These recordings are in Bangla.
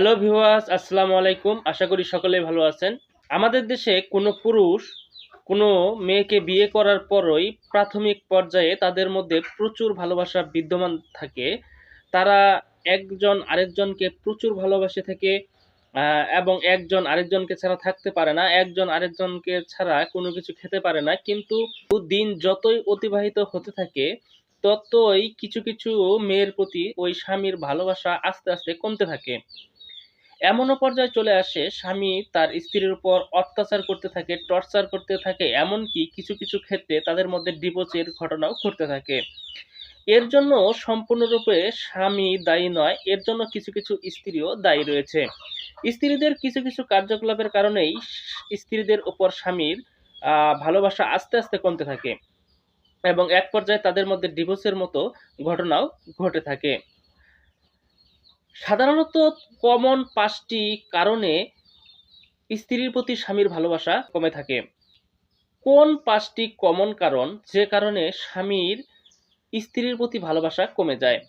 হ্যালো ভিউয়ার্স আসসালামু আলাইকুম। আশা করি সকলেই ভালো আছেন। আমাদের দেশে কোনো পুরুষ, কোনো মেয়েকে বিয়ে করার পরই প্রাথমিক পর্যায়ে তাদের মধ্যে প্রচুর ভালোবাসা বিদ্যমান থাকে। তারা একজন আরেকজনকে প্রচুর ভালোবাসে থাকে এবং একজন আরেকজনকে ছাড়া থাকতে পারে না, একজন আরেকজনকে ছাড়া কোনো কিছু খেতে পারে না। কিন্তু দিন যতই অতিবাহিত হতে থাকে, ততই কিছু কিছু মেয়ের প্রতি ওই স্বামীর ভালোবাসা আস্তে আস্তে কমতে থাকে। এমনও পর্যায়ে চলে আসে, স্বামী তার স্ত্রীর উপর অত্যাচার করতে থাকে, টর্চার করতে থাকে, এমনকি কিছু কিছু ক্ষেত্রে তাদের মধ্যে ডিভোর্সের ঘটনাও ঘটতে থাকে। এর জন্য সম্পূর্ণরূপে স্বামী দায়ী নয়, এর জন্য কিছু কিছু স্ত্রীও দায়ী রয়েছে। স্ত্রীদের কিছু কিছু কার্যকলাপের কারণেই স্ত্রীদের উপর স্বামীর ভালোবাসা আস্তে আস্তে কমতে থাকে এবং এক পর্যায়ে তাদের মধ্যে ডিভোর্সের মতো ঘটনাও ঘটে থাকে। সাধারণত কমন পাঁচটি কারণে স্ত্রীর প্রতি স্বামীর ভালোবাসা কমে থাকে। কোন পাঁচটি কমন কারণ? যে কারণে স্বামীর স্ত্রীর প্রতি ভালোবাসা কমে যায়।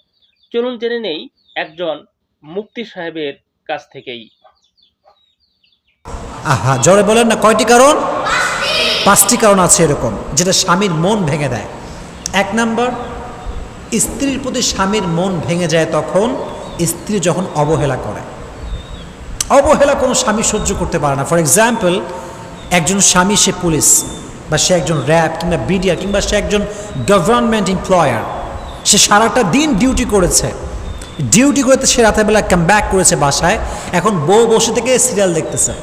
চলুন জেনে নেই একজন মুক্তি সাহেবের কাছ থেকেই। আহা, জোরে বলেন না, কয়টি কারণ? পাঁচটি কারণ আছে এরকম, যেটা স্বামীর মন ভেঙে দেয়। এক নাম্বার, স্ত্রীর প্রতি স্বামীর মন ভেঙে যায় তখন স্ত্রী যখন অবহেলা করে, অবহেলা কোনো স্বামী সহ্য করতে পারে না। ফর এক্সাম্পল একজন স্বামী, সে পুলিশ, বা সে একজন র্যাব কিংবা বিডিআর কিংবা সে একজন গভর্নমেন্ট এমপ্লয়ার সে সারাটা দিন ডিউটি করেছে। ডিউটি করতে সে রাতেরবেলা কাম ব্যাক করেছে বাসায়, এখন বউ বসে থেকে সিরিয়াল দেখতেছে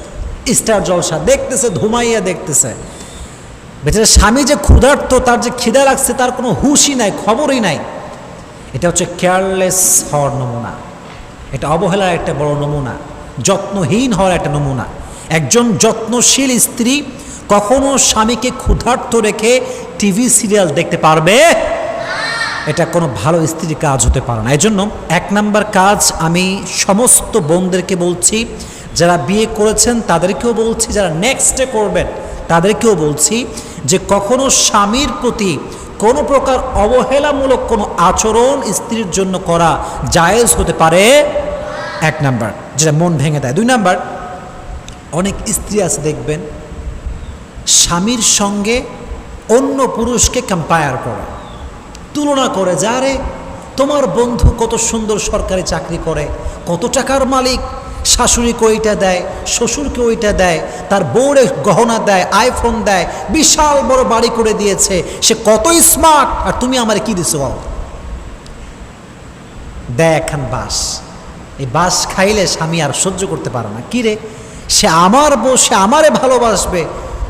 স্টার জলসা দেখতেছে ধুমাইয়া দেখতেছে। বেচারা স্বামী যে ক্ষুধার্ত, তার যে খিদা লাগছে, তার কোনো হুশই নাই, খবরই নাই। এটা হচ্ছে কেয়ারলেস হওয়ার নমুনা। এটা অবহেলার একটা বড় নমুনা, যত্নহীন হওয়ার একটা নমুনা। একজন যত্নশীল স্ত্রী কখনো স্বামীকে ক্ষুধার্ত রেখে টিভি সিরিয়াল দেখতে পারবে? এটা কোনো ভালো স্ত্রীর কাজ হতে পারে না। এজন্য এক নাম্বার কাজ আমি সমস্ত বোনদেরকে বলছি, যারা বিয়ে করেছেন তাদেরকেও বলছি, যারা নেক্সটে করবেন তাদেরকেও বলছি যে কখনো স্বামীর প্রতি কোনো প্রকার অবহেলামূলক কোনো আচরণ স্ত্রীর জন্য করা জায়েজ হতে পারে? এক নাম্বার, যেটা মন ভেঙে দেয়। দুই নাম্বার, অনেক স্ত্রী আছে, দেখবেন, স্বামীর সঙ্গে অন্য পুরুষকে কম্পায়ার করে। তুলনা করে যা রে তোমার বন্ধু কত সুন্দর সরকারি চাকরি করে, কত টাকার মালিক শাশুড়িকে ওইটা দেয় শ্বশুরকে ওইটা দেয়, তার বউরে গহনা দেয় আইফোন দেয়, বিশাল বড় বাড়ি করে দিয়েছে, সে কত স্মার্ট আর তুমি আমার কি দিছো বাবা? দেয় একখান বাস। এই বাস খাইলে স্বামী আর সহ্য করতে পারে না। কি রে? সে আমার বউ, সে আমারে ভালোবাসবে,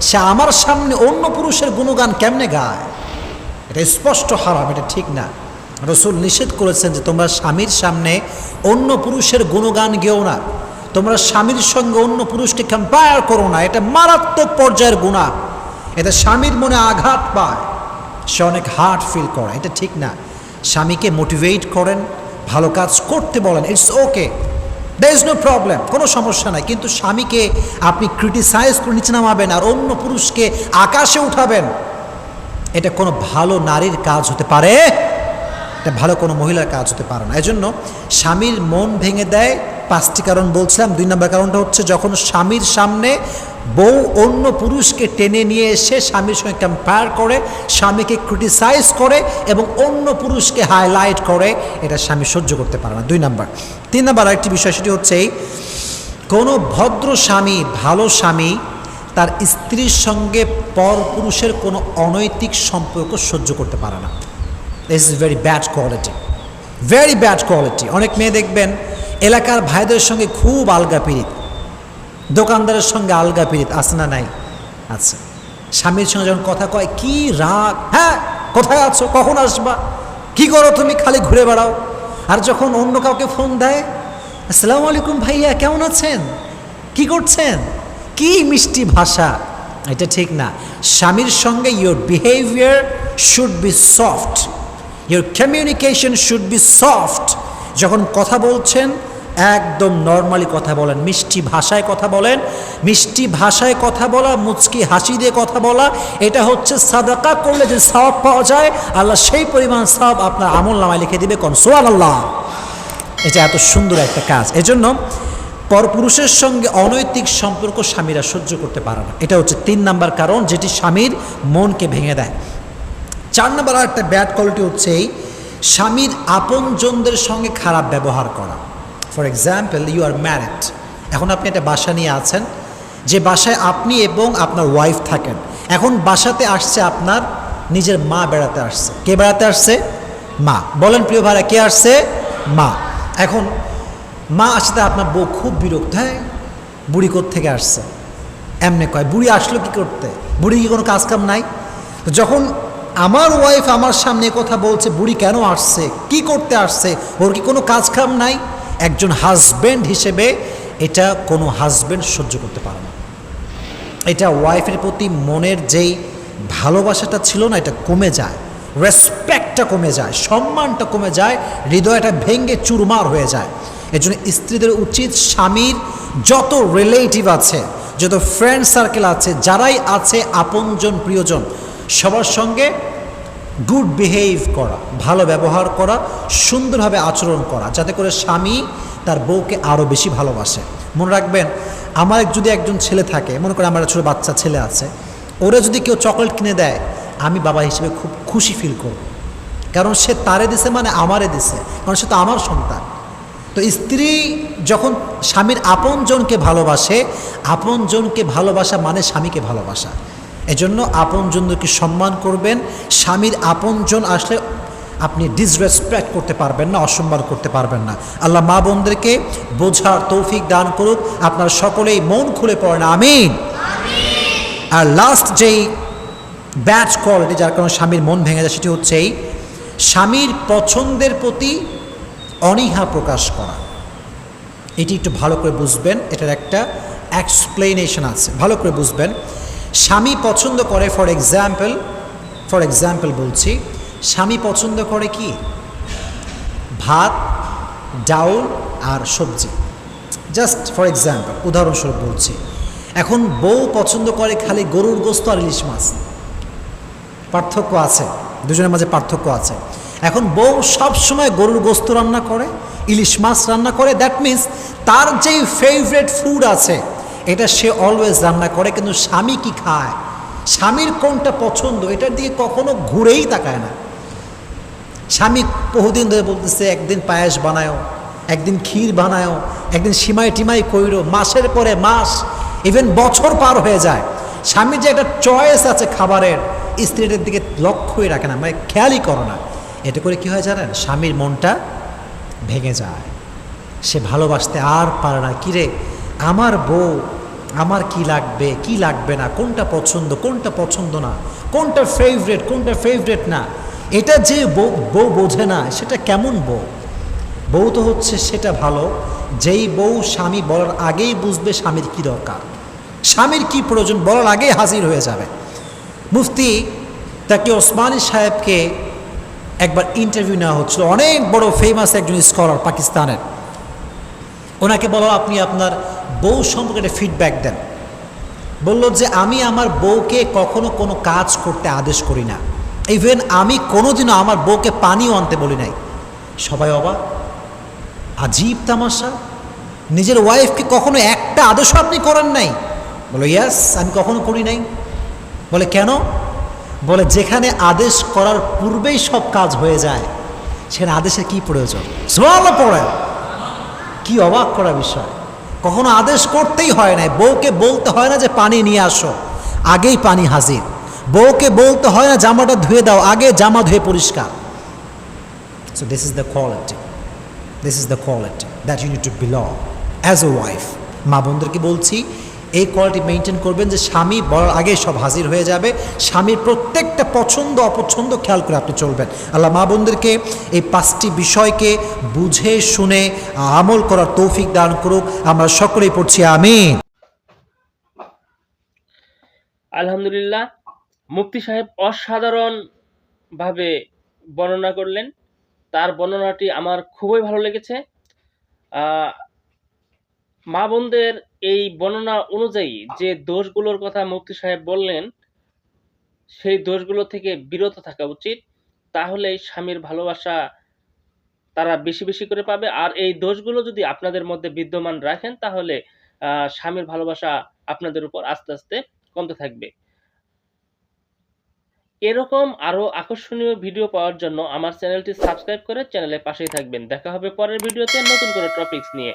সে আমার সামনে অন্য পুরুষের গুণগান কেমনে গায়? এটা স্পষ্ট হারাম, এটা ঠিক না। রসুল নিষেধ করেছেন যে তোমরা স্বামীর সামনে অন্য পুরুষের গুণগান গেও না। তোমরা স্বামীর সঙ্গে অন্য পুরুষকে কম্পায়ার করো না, এটা মারাত্মক পর্যায়ের গুণা। এটা স্বামীর মনে আঘাত পায়। সে অনেক হার্ট ফিল করে, এটা ঠিক না। স্বামীকে মোটিভেট করেন, ভালো কাজ করতে বলেন it's okay there is no problem কোনো সমস্যা নাই। কিন্তু স্বামীকে আপনি ক্রিটিসাইজ করে নিচে নামাবেন আর অন্য পুরুষকে আকাশে উঠাবেন, এটা কোনো ভালো নারীর কাজ হতে পারে, এটা ভালো কোনো মহিলার কাজ হতে পারে না। এজন্য স্বামীর মন ভেঙে দেয় পাঁচটি কারণ বলছিলাম। দুই নম্বর কারণটা হচ্ছে যখন স্বামীর সামনে বউ অন্য পুরুষকে টেনে নিয়ে এসে স্বামীর সঙ্গে কম্পেয়ার করে, স্বামীকে ক্রিটিসাইজ করে এবং অন্য পুরুষকে হাইলাইট করে, এটা স্বামী সহ্য করতে পারে না। দুই নম্বর। তিন নাম্বার আরেকটি বিষয়, সেটি হচ্ছে কোনো ভদ্র স্বামী, ভালো স্বামী তার স্ত্রীর সঙ্গে পর পুরুষের কোনো অনৈতিক সম্পর্ক সহ্য করতে পারে না। This is very bad quality very bad quality অনেক মেয়ে দেখবেন এলাকার ভাইদের সঙ্গে খুব আলগা পিরিত দোকানদারের সঙ্গে আলগা পিরিত আছে না নাই? আচ্ছা স্বামীর সঙ্গে যখন কথা কয়, কি রাগ? হ্যাঁ কোথায় আছো? কখন আসবা? কি করো তুমি? খালি ঘুরে বেড়াও। আর যখন অন্য কাউকে ফোন দেয়, আসসালামু আলাইকুম ভাইয়া, কেমন আছেন? কি করছেন? কি মিষ্টি ভাষা? এটা ঠিক না। স্বামীর সঙ্গে your behaviour should be soft your communication should be soft যখন কথা বলছেন, একদম নর্মালি কথা বলেন, মিষ্টি ভাষায় কথা বলেন, মিষ্টি ভাষায় কথা বলা, মুচকি হাসি দিয়ে কথা বলা, এটা হচ্ছে সাদাকা, করলে যে সওয়াব পাওয়া যায়, আল্লাহ সেই পরিমাণ সওয়াব আপনার আমল নামায় লিখে দিবে কন? সোয়াল আল্লাহ এটা এত সুন্দর একটা কাজ। এজন্য পরপুরুষের সঙ্গে অনৈতিক সম্পর্ক স্বামীরা সহ্য করতে পারে না। এটা হচ্ছে তিন নাম্বার কারণ, যেটি স্বামীর মনকে ভেঙে দেয়। চার নাম্বার আর একটা ব্যাড কোয়ালিটি হচ্ছে এই স্বামীর আপনজনদের সঙ্গে খারাপ ব্যবহার করা। For example you are married এখন আপনি একটা বাসা নিয়ে আছেন। যে বাসায় আপনি এবং আপনার ওয়াইফ থাকেন। এখন বাসাতে আসছে আপনার নিজের মা বেড়াতে আসছে। কে বেড়াতে আসছে? মা। বলেন প্রিয় ভাইরা, কে আসছে? মা। এখন মা আসতে আপনার বউ খুব বিরক্ত। হ্যাঁ বুড়ি থেকে আসছে? এমনি কয়, বুড়ি আসলো কি করতে? বুড়ি কি কোনো কাজ কাম নাই যখন আমার ওয়াইফ আমার সামনে কথা বলছে, বুড়ি কেন আসছে? কি করতে আসছে? ওর কি কোনো কাজ কাম নাই? একজন হাজবেন্ড হিসেবে এটা কোনো হাজবেন্ড সহ্য করতে পারে না। এটা ওয়াইফের প্রতি মনের যেই ভালোবাসাটা ছিল না, এটা কমে যায়। রেসপেক্টটা কমে যায়, সম্মানটা কমে যায়, হৃদয়টা ভেঙ্গে চুরমার হয়ে যায়। এজন্য স্ত্রীদের উচিত স্বামীর যত রিলেটিভ আছে, যত ফ্রেন্ড সার্কেল আছে, যারাই আছে আপনজন, প্রিয়জন সবার সঙ্গে গুড বিহেভ করা, ভালো ব্যবহার করা, সুন্দরভাবে আচরণ করা, যাতে করে স্বামী তার বউকে আরও বেশি ভালোবাসে। মনে রাখবেন, আমার যদি একজন ছেলে থাকে, মনে করে আমার ছোটো বাচ্চা ছেলে আছে, ওরা যদি কেউ চকলেট কিনে দেয়, আমি বাবা হিসেবে খুব খুশি ফিল করব। কারণ সে তারে দিছে মানে আমারে দিছে, কারণ সে তো আমার সন্তান। তো স্ত্রী যখন স্বামীর আপনজনকে ভালোবাসে, আপনজনকে ভালোবাসা মানে স্বামীকে ভালোবাসা। এজন্য আপনজনকে সম্মান করবেন। স্বামীর আপনজন আসলে আপনি ডিসরেসপেক্ট করতে পারবেন না, অসম্মান করতে পারবেন না। আল্লাহ মা বোনদেরকে বোঝার তৌফিক দান করুক। আপনার সকলেই মন খুলে পড়েন, আমিন। আর লাস্ট যেই ব্যাচ কোয়ালিটি যার কারণে স্বামীর মন ভেঙে যায়, সেটি হচ্ছে এই, স্বামীর পছন্দের প্রতি অনীহা প্রকাশ করা। এটি একটু ভালো করে বুঝবেন, এটার একটা এক্সপ্লেনেশন আছে। ভালো করে বুঝবেন। স্বামী পছন্দ করে ফর এক্সাম্পল ফর এক্সাম্পল বলছি, স্বামী পছন্দ করে কি? ভাত, ডাউল আর সবজি। জাস্ট ফর এক্সাম্পল উদাহরণস্বরূপ বলছি, এখন বউ পছন্দ করে খালি গরুর গোস্ত আর ইলিশ মাছ। পার্থক্য আছে, দুজনের মাঝে পার্থক্য আছে। এখন বউ সব সময় গরুর গোস্ত রান্না করে, ইলিশ মাছ রান্না করে দ্যাট মিন্স তার যেই ফেভারেট ফুড আছে এটা সে অলওয়েজ রান্না করে, কিন্তু স্বামী কি খায়? স্বামীর কোনটা পছন্দ, এটার দিকে কখনো ঘুরেই তাকায় না। স্বামী বহুদিন ধরে বলতেছে, একদিন পায়েস বানায়ও, একদিন ক্ষীর বানায়ও, একদিন সীমাই টিমাই কইরো, মাসের পরে মাস ইভেন বছর পার হয়ে যায়। স্বামীর যে একটা চয়েস আছে খাবারের স্ত্রীদের দিকে লক্ষ্যই রাখে না মানে খেয়ালই করো না। এতে করে কি হয় জানেন? স্বামীর মনটা ভেঙে যায়। সে ভালোবাসতে আর পারে না। কিরে, আমার বউ আমার কি লাগবে কি লাগবে না, কোনটা পছন্দ কোনটা পছন্দ না, কোনটা ফেভারেট কোনটা ফেভারেট না, এটা যে বউ বোঝে না, সেটা কেমন বউ? বউ তো হচ্ছে সেটা ভালো, যেই বউ স্বামী বলার আগেই বুঝবে স্বামীর কি দরকার। স্বামীর কি প্রয়োজন বলার আগেই হাজির হয়ে যাবে। মুফতি তাকে ওসমানী সাহেবকে একবার ইন্টারভিউ নেওয়া হচ্ছিল, অনেক বড় ফেমাস একজন স্কলার পাকিস্তানের। ওনাকে বলো, আপনি আপনার বউ সম্পর্কে ফিডব্যাক দেন। বলল যে, আমি আমার বউকে কখনো কোনো কাজ করতে আদেশ করি না। ইভেন আমি কোনোদিনও আমার বউকে পানিও আনতে বলি নাই। সবাই অবাক। আজীব তামাশা। নিজের ওয়াইফকে কখনো একটা আদেশ আপনি করেন নাই। বলো ইয়াস আমি কখনো করি নাই। বলে, কেন? বলে, যেখানে আদেশ করার পূর্বেই সব কাজ হয়ে যায়, সেখানে আদেশের কি প্রয়োজন? পড়ে। কি অবাক করা বিষয়। কখনো আদেশ করতেই হয় না বউকে বলতে হয় না যে পানি নিয়ে আসো। আগেই পানি হাজির। বউকে বলতে হয় না জামাটা ধুয়ে দাও, আগে জামা ধুয়ে পরিষ্কার। So this is the quality this is the quality that you need to belong as a wife মা বোনদেরকে বলছি এই কোয়ালিটি মেনটেন করবেন যে স্বামী বলার আগে সব হাজির হয়ে যাবে। স্বামীর প্রত্যেকটা পছন্দ, অপছন্দ খেয়াল করে আপনি চলবেন। আল্লাহ মা বোনদেরকে এই পাঁচটি বিষয়কে বুঝে, শুনে, আমল করার তৌফিক দান করুক। আমরা সকলেই পড়ছি আমি আলহামদুলিল্লাহ, মুফতি সাহেব অসাধারণ ভাবে বর্ণনা করলেন। তার বর্ণনাটি আমার খুবই ভালো লেগেছে। মা বোনদের এই বর্ণনা অনুযায়ী যে দোষগুলোর কথা মুফতি সাহেব বললেন, সেই দোষগুলো থেকে বিরত থাকা উচিত। তাহলেই স্বামীর ভালোবাসা তারা বেশি বেশি করে পাবে। আর এই দোষগুলো যদি আপনাদের মধ্যে বিদ্যমান রাখেন, তাহলে স্বামীর ভালোবাসা আপনাদের উপর আস্তে আস্তে কমতে থাকবে। এরকম আরও আকর্ষণীয় ভিডিও পাওয়ার জন্য আমার চ্যানেলটি সাবস্ক্রাইব করে চ্যানেলের পাশেই থাকবেন। দেখা হবে পরের ভিডিওতে নতুন করে টপিকস নিয়ে।